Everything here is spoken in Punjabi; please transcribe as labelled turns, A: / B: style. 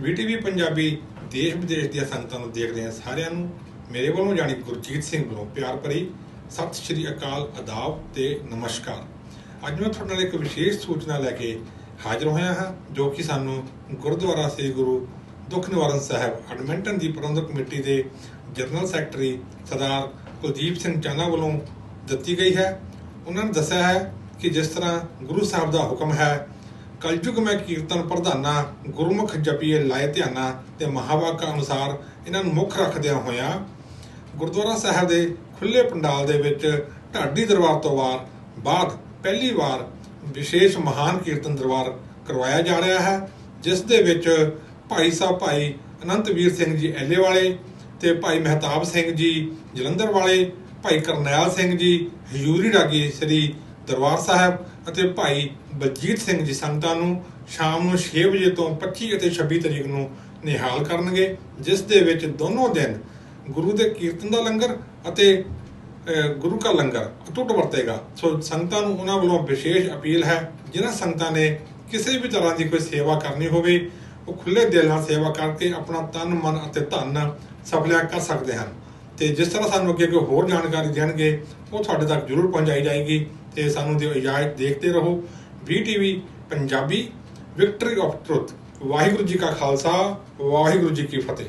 A: ਵੀਟੀਵੀ ਪੰਜਾਬੀ ਦੇਸ਼ ਵਿਦੇਸ਼ ਦੀਆਂ ਸੰਗਤਾਂ ਨੂੰ ਦੇਖ ਆ ਸਾਰਿਆਂ ਨੂੰ। ਮੇਰੇ ਵੱਲੋਂ ਜਾਣੀ ਗੁਰਜੀਤ ਸਿੰਘ ਵੱਲੋਂ ਪਿਆਰ ਭਰੀ ਸਤਿ ਸ਼੍ਰੀ ਅਕਾਲ ਆਦਾਬ ਤੇ ਨਮਸਕਾਰ। ਅੱਜ ਮੈਂ ਤੁਹਾਡੇ ਨਾਲ ਇੱਕ ਵਿਸ਼ੇਸ਼ ਸੂਚਨਾ ਲੈ ਕੇ ਹਾਜ਼ਰ ਹੋਇਆ ਹਾਂ, ਜੋ ਕਿ ਸਾਨੂੰ ਗੁਰਦੁਆਰਾ ਸ੍ਰੀ ਗੁਰੂ ਦੁੱਖ ਨਿਵਾਰਨ ਸਾਹਿਬ ਐਡਮਿੰਟਨ ਦੀ ਪ੍ਰਬੰਧਕ ਕਮੇਟੀ ਦੇ ਜਨਰਲ ਸੈਕਟਰੀ ਸਰਦਾਰ ਕੁਲਦੀਪ ਸਿੰਘ ਚਾਨਾ ਵੱਲੋਂ ਦਿੱਤੀ ਗਈ ਹੈ। ਉਹਨਾਂ ਨੇ ਦੱਸਿਆ ਹੈ ਕਿ ਜਿਸ ਤਰ੍ਹਾਂ ਗੁਰੂ ਸਾਹਿਬ ਦਾ ਹੁਕਮ ਹੈ ਕਲਯੁਗ ਮੈਂ ਕੀਰਤਨ ਪ੍ਰਧਾਨਾ, ਗੁਰਮੁਖ ਜਪੀਏ ਲਾਏ ਧਿਆਨਾ ਤੇ ਮਹਾਵਾਕਾ ਅਨੁਸਾਰ ਇਹਨਾਂ ਨੂੰ ਮੁੱਖ ਰੱਖਦਿਆਂ ਹੋਇਆਂ ਗੁਰਦੁਆਰਾ ਸਾਹਿਬ ਦੇ ਖੁੱਲੇ ਪੰਡਾਲ ਦੇ ਵਿੱਚ ਢਾਡੀ ਦਰਬਾਰ ਤੋਂ ਵਾਰ ਬਾਅਦ ਪਹਿਲੀ ਵਾਰ ਵਿਸ਼ੇਸ਼ ਮਹਾਨ ਕੀਰਤਨ ਦਰਬਾਰ ਕਰਵਾਇਆ ਜਾ ਰਿਹਾ ਹੈ, ਜਿਸ ਦੇ ਵਿੱਚ ਭਾਈ ਸਾਹਿਬ ਭਾਈ ਅਨੰਤਵੀਰ ਸਿੰਘ ਜੀ ਐਲੇ ਵਾਲੇ ਤੇ ਭਾਈ ਮਹਿਤਾਬ ਸਿੰਘ ਜੀ ਜਲੰਧਰ ਵਾਲੇ, ਭਾਈ ਕਰਨੈਲ ਸਿੰਘ ਜੀ, ਹਜੂਰੀ ਰਾਗੀ ਸ੍ਰੀ ਦਰਬਾਰ ਸਾਹਿਬ ਅਤੇ ਭਾਈ ਬਲਜੀਤ ਸਿੰਘ ਜੀ ਸੰਗਤਾਂ ਨੂੰ ਸ਼ਾਮ ਨੂੰ 6 ਵਜੇ ਤੋਂ 25 ਅਤੇ 26 ਤਰੀਕ ਨੂੰ ਨਿਹਾਲ ਕਰਨਗੇ, ਜਿਸ ਦੇ ਵਿੱਚ ਦੋਨੋਂ ਦਿਨ ਗੁਰੂ ਦੇ ਕੀਰਤਨ ਦਾ ਲੰਗਰ ਅਤੇ ਗੁਰੂ ਕਾ ਲੰਗਰ ਅਟੁੱਟ ਵਰਤੇਗਾ। ਸੋ ਸੰਗਤਾਂ ਨੂੰ ਉਹਨਾਂ ਵੱਲੋਂ ਵਿਸ਼ੇਸ਼ ਅਪੀਲ ਹੈ, ਜਿਨ੍ਹਾਂ ਸੰਗਤਾਂ ਨੇ ਕਿਸੇ ਵੀ ਤਰ੍ਹਾਂ ਦੀ ਕੋਈ ਸੇਵਾ ਕਰਨੀ ਹੋਵੇ, ਉਹ ਖੁੱਲੇ ਦਿਲ ਨਾਲ ਸੇਵਾ ਕਰਕੇ ਆਪਣਾ ਤਨ, ਮਨ ਅਤੇ ਧਨ ਸਫਲਿਆ ਕਰ ਸਕਦੇ ਹਨ। ਤੇ ਜਿਸ ਤਰ੍ਹਾਂ ਸਾਨੂੰ ਅੱਗੇ ਕੋਈ ਹੋਰ ਜਾਣਕਾਰੀ ਦੇਣਗੇ, ਉਹ ਤੁਹਾਡੇ ਤੱਕ ਜ਼ਰੂਰ ਪਹੁੰਚਾਈ ਜਾਏਗੀ ਤੇ ਸਾਨੂੰ ਦਿਓ ਇਜਾਜ਼ਤ ਦੇਖਦੇ ਰਹੋ। VTV Punjabi victory of truth Waheguru ji ਕਾ ਖਾਲਸਾ, ਵਾਹਿਗੁਰੂ ਜੀ ਕੀ ਫਤਿਹ।